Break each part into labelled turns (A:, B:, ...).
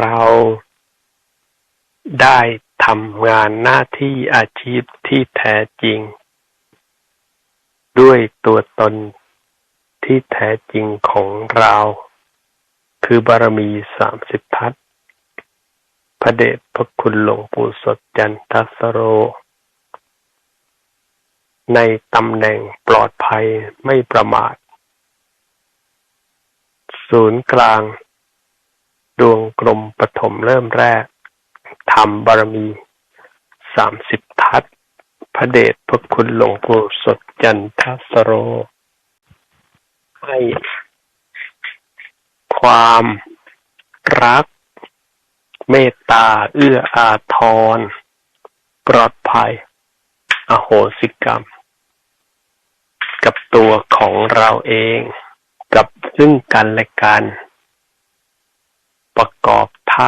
A: เราได้ทำงานหน้าที่อาชีพที่แท้จริง ด้วยตัวตนที่แท้จริงของเรา คือบารมีสามสิบทัศพระเดชพระคุณหลวงปู่สดจันทัสโร ในตำแหน่งปลอดภัยไม่ประมาท ศูนย์กลาง ดวงกลมปฐมเริ่มแรกทำบารมีสามสิบทัศพระเดชพระคุณหลวงปู่สดจันทสโร ให้ความรัก เมตตา เอื้ออาทร ปลอดภัย อโหสิกรรม กับตัวของเราเอง กับซึ่งกันและกัน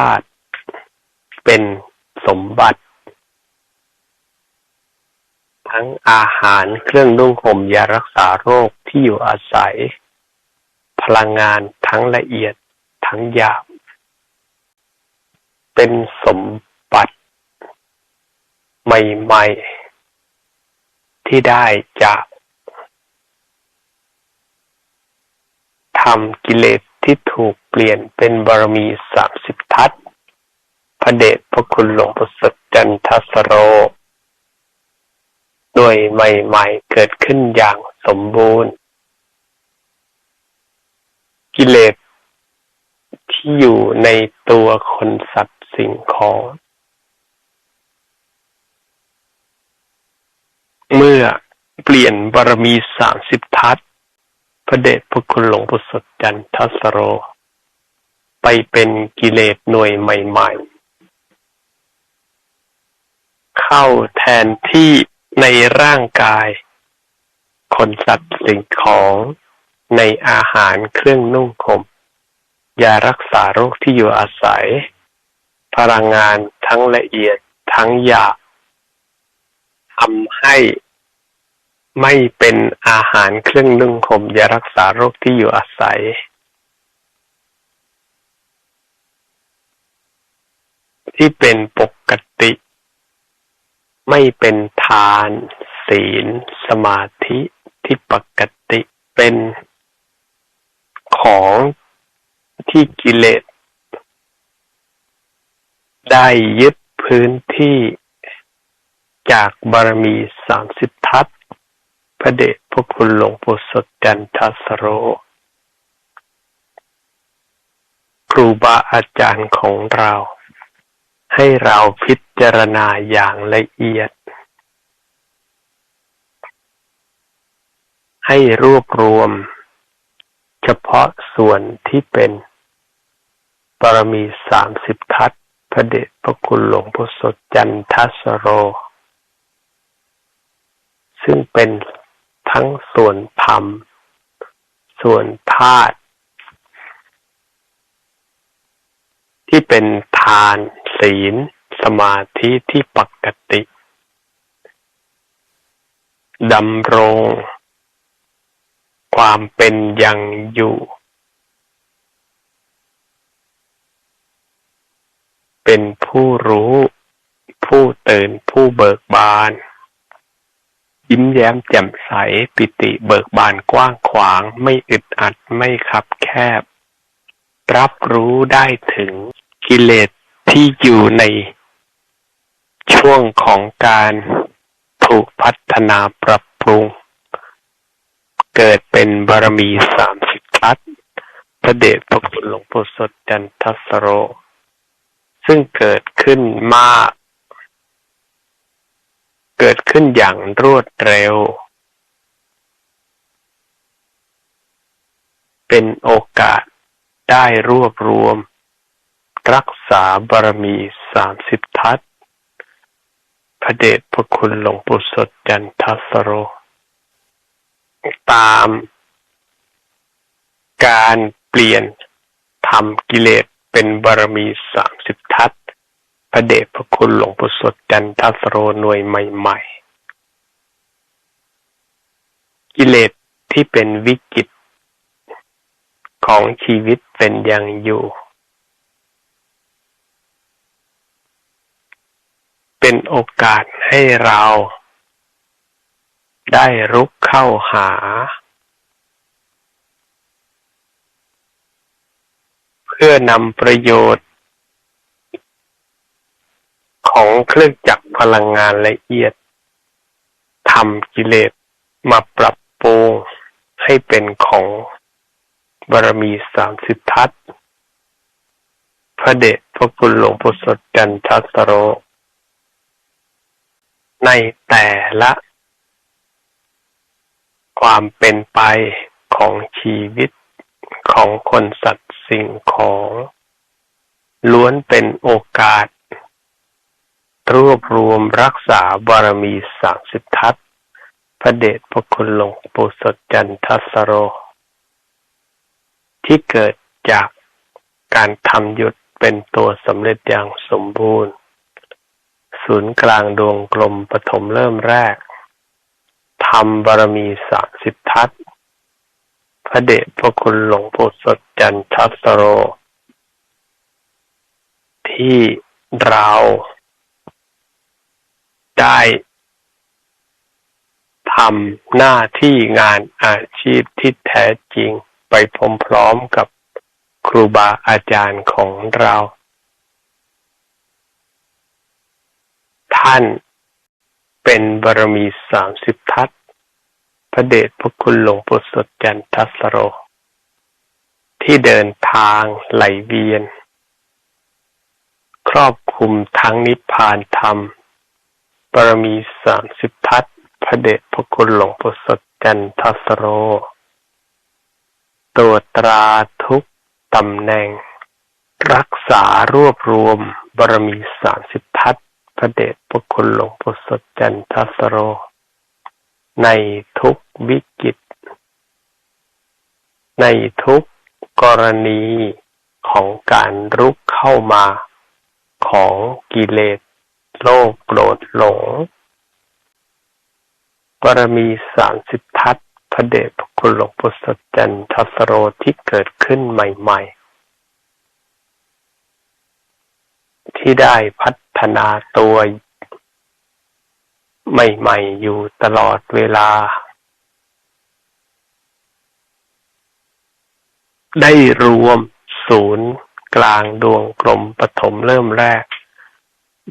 A: าตุเป็นสมบัติ ทั้งอาหารเครื่องนุ่งห่มยารักษาโรคที่อยู่อาศัย พลังงานทั้งละเอียดทั้งหยาบ เป็นสมบัติ ใหม่ๆ ที่ได้จากทำกิเลส ที่ถูกเปลี่ยนเป็นบารมีสามสิบทัศพระเดชพระคุณหลวงปู่สดจันทสโรโดยใหม่ๆเกิดขึ้นอย่างสมบูรณ์ กิเลสที่อยู่ในตัวคนสัตว์สิ่งของ เมื่อเปลี่ยนบารมีสามสิบทัศ พระเดชพระคุณหลวงปู่สดจันทสโร ไปเป็นกิเลสหน่วยใหม่ ๆ เข้าแทนที่ในร่างกาย คนสัตว์สิ่งของในอาหารเครื่องนุ่งห่มยารักษาโรคที่อยู่อาศัย พลังงานทั้งละเอียดทั้งหยาบทำให้ ไม่เป็นอาหารเครื่องนึ่งห่มยารักษาโรคที่อยู่อาศัยที่เป็นปกติ ไม่เป็นทาน ศีล สมาธิที่ปกติเป็นของที่กิเลส ได้ยึดพื้นที่จากบารมีสามสิบทัศ พระเดชพระคุณหลวงปู่สดจันทสโร ครูบาอาจารย์ของเรา ให้เราพิจารณาอย่างละเอียด ให้รวบรวม เฉพาะส่วนที่เป็นปรมีสามสิบทัศพระเดชพระคุณหลวงพ่อสดจันทัสโร ซึ่งเป็น ทั้งส่วนธรรม ส่วนธาตุที่เป็นทานศีล สมาธิที่ปกติดำรง ความเป็นยังอยู่ เป็นผู้รู้ ผู้ตื่นผู้เบิกบาน ยิ้มแย้มแจ่มใสปิติเบิกบานกว้างขวาง ไม่อึดอัดไม่คับแคบ รับรู้ได้ถึงกิเลสที่อยู่ในช่วงของการถูกพัฒนาปรับปรุง เกิดเป็นบารมีสามสิบทัศพระเดชพระคุณหลวงปู่สดจันทสโร ซึ่งเกิดขึ้นมาก เกิดขึ้นอย่างรวดเร็ว เป็นโอกาสได้รวบรวม รักษาบารมีสามสิบทัศพระเดชพระคุณหลวงปู่สดจันทสโร ตามการเปลี่ยนทำกิเลสเป็นบารมีสามสิบทัศ พระเดชพระคุณหลวงปู่สดจันทัสโรหน่วยใหม่ๆ กิเลสที่เป็นวิกฤตของชีวิตเป็นอย่างอยู่ เป็นโอกาสให้เรา ได้รุกเข้าหา เพื่อนำประโยชน์ ของเครื่องจักรพลังงานละเอียดทำกิเลสมาปรับปรุงให้เป็นของบารมีสามสิบทัศพระเดชพระคุณหลวงปู่สดจันทัสโร ในแต่ละ ความเป็นไปของชีวิตของคนสัตว์สิ่งของ ล้วนเป็นโอกาส รวบรวมรักษาบารมีสามสิบทัศพระเดชพระคุณหลวงปู่สดจันทัสโร ที่เกิดจากการทำหยุดเป็นตัวสำเร็จอย่างสมบูรณ์ ศูนย์กลางดวงกลมปฐมเริ่มแรกทำบารมีสามสิบทัศพระเดชพระคุณหลวงปู่สดจันทัสโร ที่เรา ได้ทำหน้าที่งานอาชีพที่แท้จริงไปพร้อมๆกับครูบาอาจารย์ของเรา ท่านเป็นบารมีสามสิบทัศพระเดชพระคุณหลวงปู่สดจันทัสโร ที่เดินทางไหลเวียน ครอบคลุมทั้งนิพพานธรรม บารมีสามสิบทัศ พระเดชพระคุณหลวงปู่สดจันทัสโร ตัวตราทุกตำแหน่ง รักษารวบรวมบารมีสามสิบทัศ พระเดชพระคุณหลวงปู่สดจันทัสโร ในทุกวิกฤต ในทุกกรณีของการรุกเข้ามาของกิเลส โลภโกรธหลงบารมีสามสิบทัศพระเดชพระคุณหลวงปู่สดจันทัสโรที่เกิดขึ้นใหม่ ๆ ที่ได้พัฒนาตัวใหม่ ๆ อยู่ตลอดเวลา ได้รวมศูนย์กลางดวงกลมปฐมเริ่มแรก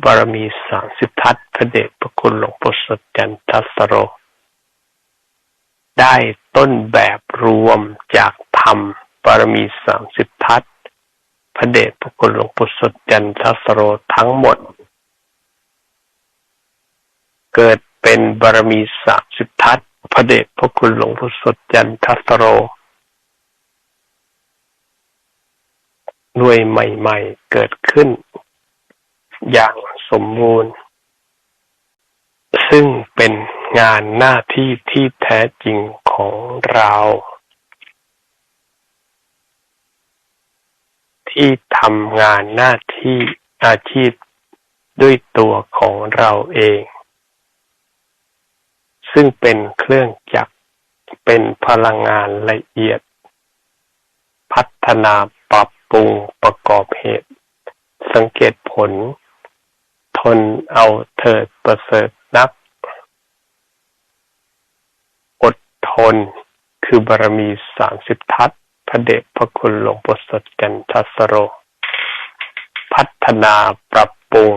A: บารมีสามสิบทัศพระเดชพระคุณหลวงปู่สดจันทัสโร ได้ต้นแบบรวมจากธรรมบารมีสามสิบทัศพระเดชพระคุณหลวงปู่สดจันทัสโรทั้งหมด เกิดเป็นบารมีสามสิบทัศพระเดชพระคุณหลวงปู่สดจันทัสโรหน่วยใหม่ ๆ เกิดขึ้น อย่างสมบูรณ์ ซึ่งเป็นงานหน้าที่ที่แท้จริงของเรา ที่ทำงานหน้าที่อาชีพด้วยตัวของเราเอง ซึ่งเป็นเครื่องจักรเป็นพลังงานละเอียด พัฒนาปรับปรุงประกอบเหตุ สังเกตผล ทนเอาเถิดประเสริฐนัก อดทนคือบารมีสามสิบทัศพระเดชพระคุณหลวงปู่สดกันทัสโร พัฒนาปรับปรุง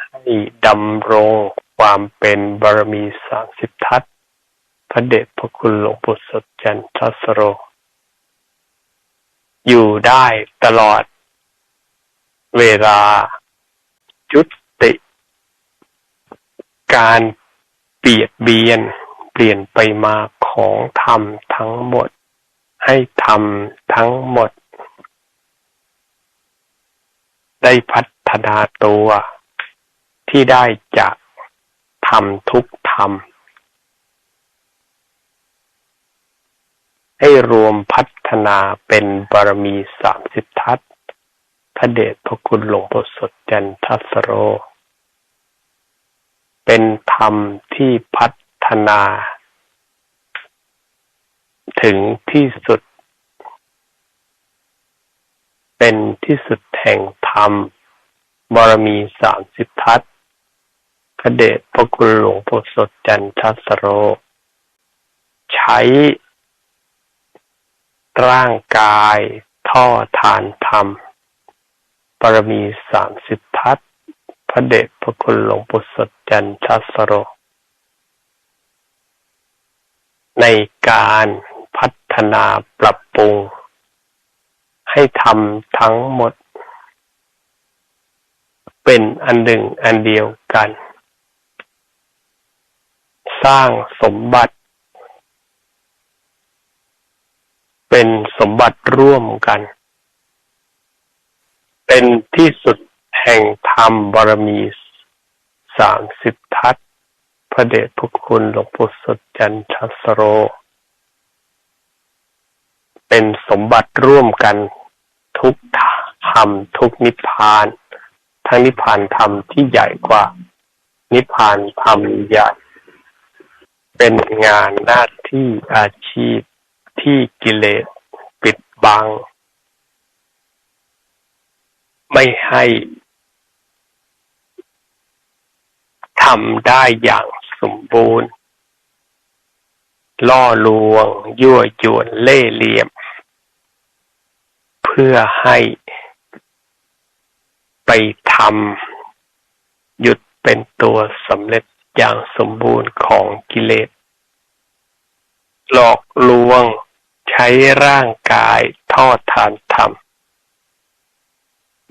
A: ให้ดำรงความเป็นบารมีสามสิบทัศพระเดชพระคุณหลวงปู่สดจันทัสโร อยู่ได้ตลอด เวลาจุติ การเปียดเบียน เปลี่ยนไปมาของธรรมทั้งหมด ให้ธรรมทั้งหมด ได้พัฒนาตัวที่ได้จากทำทุกธรรม ให้รวมพัฒนาเป็นบารมีสามสิบทัศ ระเดชพระคุณหลวงปู่สดจันทัสโร เป็นธรรมที่พัฒนา ถึงที่สุด เป็นที่สุดแห่งธรรม บารมีสามสิบทัศพระเดชพระคุณหลวงปู่สดจันทัสโร ใช้ร่างกายท่อทานธรรม บารมีสามสิบทัศพระเดชพระคุณหลวงปู่สดจันทัสโร ในการพัฒนาปรับปรุง ให้ทำทั้งหมด เป็นอันหนึ่งอันเดียวกัน สร้างสมบัติ เป็นสมบัติร่วมกัน เป็นที่สุดแห่งธรรมบารมีสามสิบทัศพระเดชพระคุณหลวงปู่สดจันทสโร เป็นสมบัติร่วมกันทุกธรรมทุกนิพพานทั้งนิพพานธรรมที่ใหญ่กว่า นิพพานธรรมใหญ่เป็นงานหน้าที่อาชีพที่กิเลสปิดบัง ไม่ให้ทำได้อย่างสมบูรณ์ ล่อลวง ยั่วยวนเล่เหลี่ยม เพื่อให้ไปทำหยุดเป็นตัวสำเร็จอย่างสมบูรณ์ของกิเลส หลอกลวงใช้ร่างกายทอดทานธรรม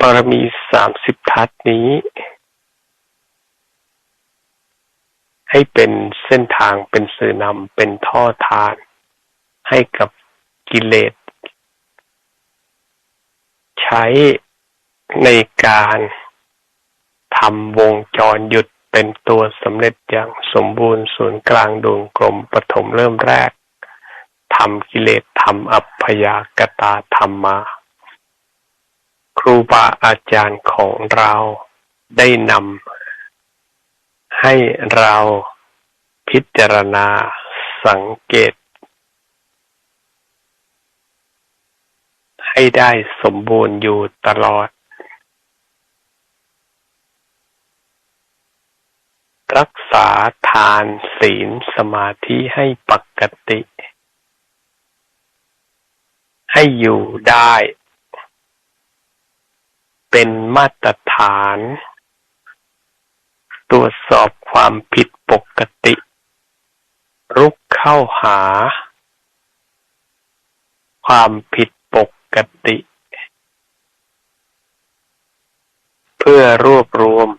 A: บารมีสามสิบทัศนี้ ให้เป็นเส้นทางเป็นสื่อนำเป็นท่อทานให้กับกิเลส ใช้ในการทำวงจรหยุดเป็นตัวสำเร็จอย่างสมบูรณ์ศูนย์กลางดวงกลมปฐมเริ่มแรกทำกิเลสทำอัพยากตาธรรมมา ครูบาอาจารย์ของเราได้นำให้เราพิจารณาสังเกต ให้ได้สมบูรณ์อยู่ตลอด รักษาทานศีลสมาธิให้ปกติ ให้อยู่ได้ เป็นมาตรฐาน ตรวจสอบความผิดปกติ รุกเข้าหา ความผิดปกติ เพื่อรวบรวม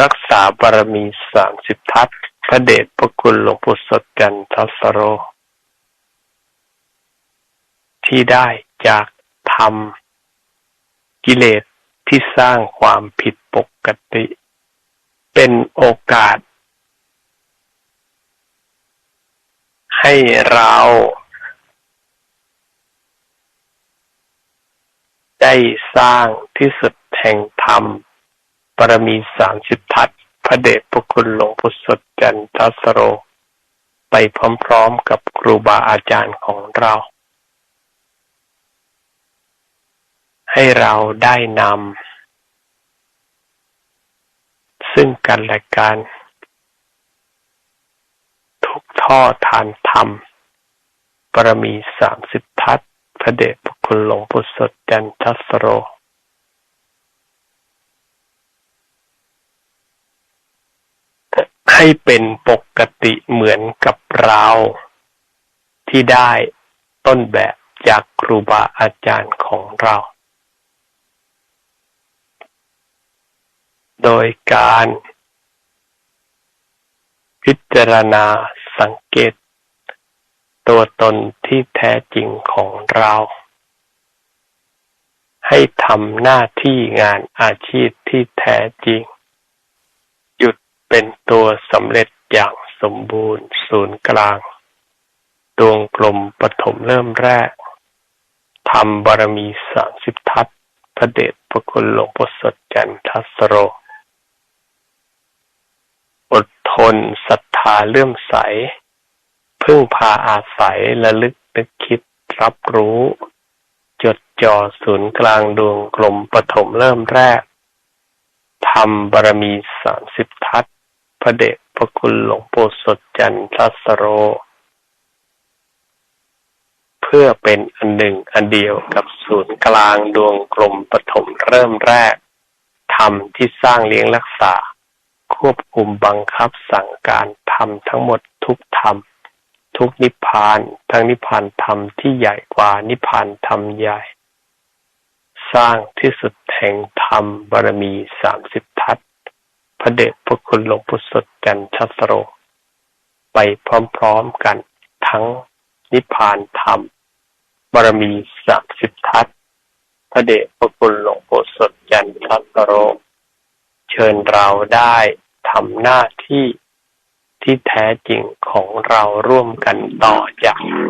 A: รักษาบารมีสามสิบทัศพระเดชพระคุณหลวงปู่สดจันทัสโร ที่ได้จากธรรมกิเลส ที่สร้างความผิดปกติ เป็นโอกาส ให้เราได้สร้างที่สุดแห่งธรรมปรมีสามสิบทัศพระเดชพระคุณหลวงพุทธสดจันทสโร ไปพร้อมๆกับครูบาอาจารย์ของเรา ให้เราได้นำซึ่งกันและกัน ทุกท่อทานธรรมปรมีสามสิบทัศพระเดชพระคุณหลวงปู่สดจันทัสโร ให้เป็นปกติเหมือนกับเราที่ได้ต้นแบบจากครูบาอาจารย์ของเรา โดยการพิจารณาสังเกต ตัวตนที่แท้จริงของเรา ให้ทำหน้าที่งานอาชีพที่แท้จริง หยุดเป็นตัวสำเร็จอย่างสมบูรณ์ศูนย์กลาง ดวงกลมปฐมเริ่มแรกทำบารมีสามสิบทัศพระเดชพระคุณหลวงพ่อสดจันทัสโร ทนศรัทธาเลื่อมใส พึ่งพาอาศัยระลึกนึกคิดรับรู้ จดจ่อศูนย์กลางดวงกลมปฐมเริ่มแรกทำบารมีสามสิบทัศพระเดชพระคุณหลวงปู่สดจันทสโร เพื่อเป็นอันหนึ่งอันเดียวกับศูนย์กลางดวงกลมปฐมเริ่มแรกธรรมที่สร้างเลี้ยงรักษา ควบคุมบังคับสั่งการทำทั้งหมดทุกธรรม ทุกนิพพานทั้งนิพพานธรรมที่ใหญ่กว่านิพพานธรรมใหญ่ สร้างที่สุดแห่งธรรมบารมีสามสิบทัศพระเดชพระคุณหลวงปู่สดจันทสโร ไปพร้อมๆกันทั้งนิพพานธรรมบารมีสามสิบทัศพระเดชพระคุณหลวงปู่สดจันทสโร เชิญเราได้ทำหน้าที่ที่แท้จริงของเราร่วมกันต่อจาก